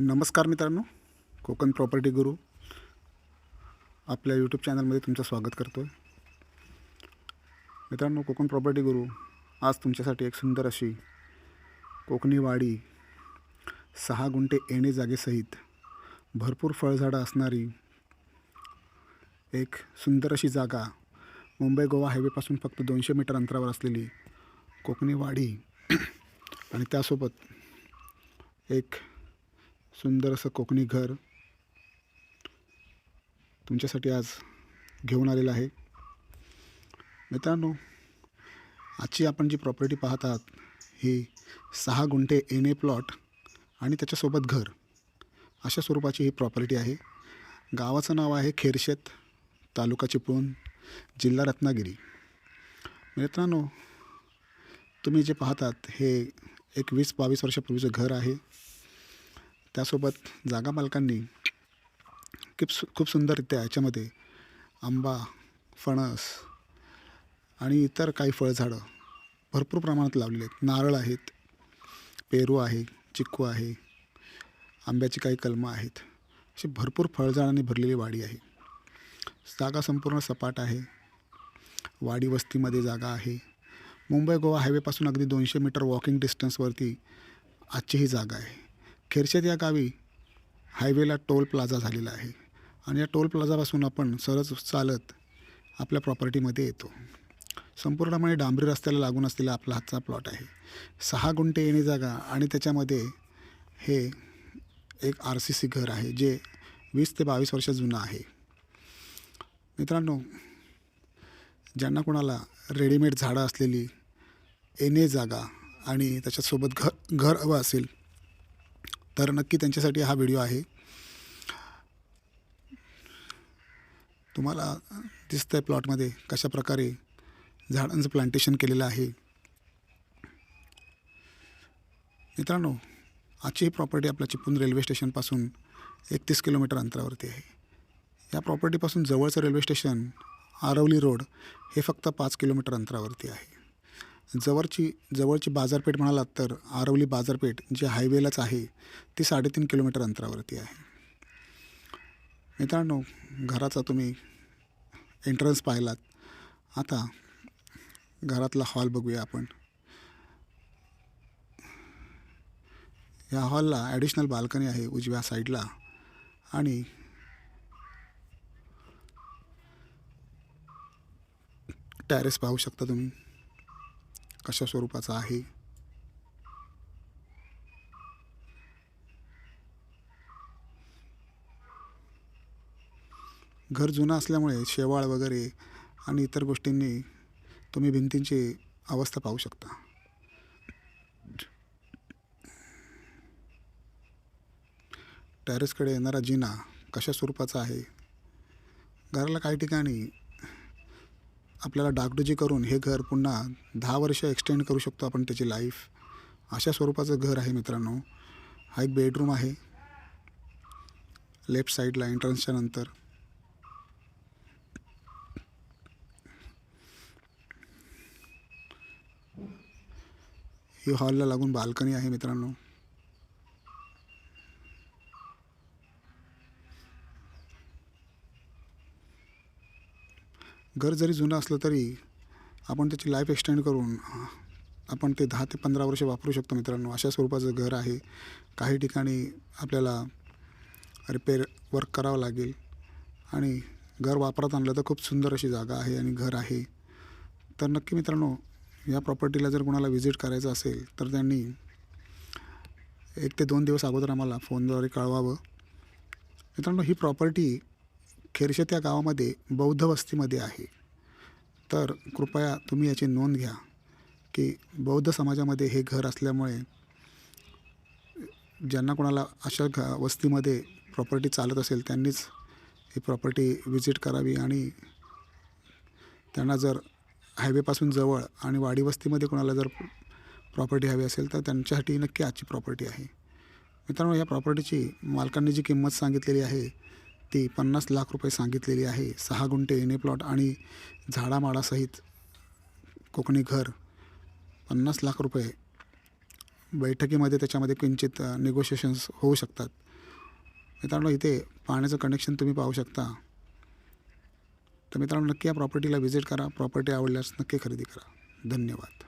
नमस्कार मित्रांनो कोकण प्रॉपर्टी गुरु आपल्या यूट्यूब चॅनलमध्ये तुमचं स्वागत करतो आहे मित्रांनो कोकण प्रॉपर्टी गुरु आज तुमच्यासाठी एक सुंदर अशी कोकणी वाडी सहा गुंठे येणे जागेसहित भरपूर फळझाडं असणारी एक सुंदर अशी जागा मुंबई गोवा हायवेपासून फक्त दोनशे मीटर अंतरावर असलेली कोकणी वाडी. आणि त्यासोबत एक सुंदर असं कोकणी घर तुमच्यासाठी आज घेऊन आलेलं आहे. मित्रांनो आजची आपण जी प्रॉपर्टी पाहत आहात ही सहा गुंठे एन प्लॉट आणि त्याच्यासोबत घर अशा स्वरूपाची ही प्रॉपर्टी आहे. गावाचं नाव आहे खेरशेत तालुका चिपळूण जिल्हा रत्नागिरी. मित्रांनो तुम्ही जे पाहतात हे एक वीस बावीस वर्षापूर्वीचं घर आहे. त्यासोबत जागा मालकांनी खूप सु खूप सुंदररित्या याच्यामध्ये आंबा फणस आणि इतर काही फळझाडं भरपूर प्रमाणात लावलेली आहेत. नारळ आहेत पेरू आहे चिक्कू आहे आंब्याची काही कलमं आहेत. अशी भरपूर फळझाडांनी भरलेली वाडी आहे. जागा संपूर्ण सपाट आहे. वाडी वस्तीमध्ये जागा आहे. मुंबई गोवा हायवेपासून अगदी दोनशे मीटर वॉकिंग डिस्टन्सवरती आजची ही जागा आहे. खेरशेत या गावी हायवेला टोल प्लाझा झालेला आहे. आणि या टोल प्लाझापासून आपण सरळ चालत आपल्या प्रॉपर्टीमध्ये येतो. संपूर्णपणे डांबरी रस्त्याला लागून असलेला आपला हातचा प्लॉट आहे. सहा गुंठे येणे जागा आणि त्याच्यामध्ये हे एक आर सी सी घर आहे जे वीस ते बावीस वर्ष जुनं आहे. मित्रांनो ज्यांना कोणाला रेडीमेड झाडं असलेली एने जागा आणि त्याच्यासोबत घर घर हवं असेल तर नक्की त्यांच्यासाठी हा व्हिडिओ आहे. तुम्हाला दिसतं आहे प्लॉटमध्ये कशा प्रकारे झाडांचं प्लांटेशन केलेलं आहे. मित्रांनो आजची ही प्रॉपर्टी आपल्या चिपळूण रेल्वे स्टेशनपासून एकतीस किलोमीटर अंतरावरती आहे. या प्रॉपर्टीपासून जवळचं रेल्वे स्टेशन आरवली रोड हे फक्त पाच किलोमीटर अंतरावरती आहे. जवळची जवळची बाजारपेठ म्हणालात तर आरवली बाजारपेठ जी हायवेलाच आहे ती साडेतीन किलोमीटर अंतरावरती आहे. मित्रांनो घराचा तुम्ही एंट्रन्स पाहिलात. आता घरातला हॉल बघूया आपण. या हॉलला ॲडिशनल बाल्कनी आहे उजव्या साईडला आणि टॅरेस पाहू शकता तुम्ही. कशा स्वरूपाचा आहे? घर जुनं असल्यामुळे शेवाळ वगैरे आणि इतर गोष्टींनी तुम्ही भिंतींची अवस्था पाहू शकता. टॅरेसकडे येणारा जिना कशा स्वरूपाचा आहे? घराला काही ठिकाणी आपल्याला डागडुजी करून हे घर पुन्हा दहा वर्ष एक्सटेंड करू शकतो आपण त्याची लाईफ अशा स्वरूपाचं घर आहे मित्रांनो. हा एक बेडरूम आहे. लेफ्ट साईडला एंट्रन्सच्या नंतर. ही हॉलला लागून बाल्कनी आहे मित्रांनो. घर जरी जुनं असलं तरी आपण त्याची लाईफ एक्सटेंड करून आपण ते दहा ते पंधरा वर्ष वापरू शकतो मित्रांनो. अशा स्वरूपाचं घर आहे. काही ठिकाणी आपल्याला रिपेअर वर्क करावं लागेल. आणि घर वापरात आणलं तर खूप सुंदर अशी जागा आहे आणि घर आहे. तर नक्की मित्रांनो या प्रॉपर्टीला जर कोणाला व्हिजिट करायचं असेल तर त्यांनी एक ते दोन दिवस अगोदर आम्हाला फोनद्वारे कळवावं. मित्रांनो ही प्रॉपर्टी खेरशे त्या गावामध्ये बौद्ध वस्तीमध्ये आहे. तर कृपया तुम्ही याची नोंद घ्या की बौद्ध समाजामध्ये हे घर असल्यामुळे ज्यांना कोणाला अशा घ वस्तीमध्ये प्रॉपर्टी चालत असेल त्यांनीच ही प्रॉपर्टी विजिट करावी आणि त्यांना जर हायवेपासून जवळ आणि वाडी वस्तीमध्ये कोणाला जर प्रॉपर्टी हवी असेल तर त्यांच्यासाठी नक्की आजची प्रॉपर्टी आहे. मित्रांनो या प्रॉपर्टीची मालकांनी जी किंमत सांगितलेली आहे ती पन्नास लाख रुपये सांगितलेली आहे. सहा गुंठे एने प्लॉट आणि झाडामाडासहित कोकणी घर. पन्नास लाख रुपये. बैठकीमध्ये त्याच्यामध्ये किंचित निगोशिएशन्स होऊ शकतात. मित्रांनो इथे पाण्याचं कनेक्शन तुम्ही पाहू शकता. तर मित्रांनो नक्की या प्रॉपर्टीला व्हिजिट करा. प्रॉपर्टी आवडल्यास नक्की खरेदी करा. धन्यवाद.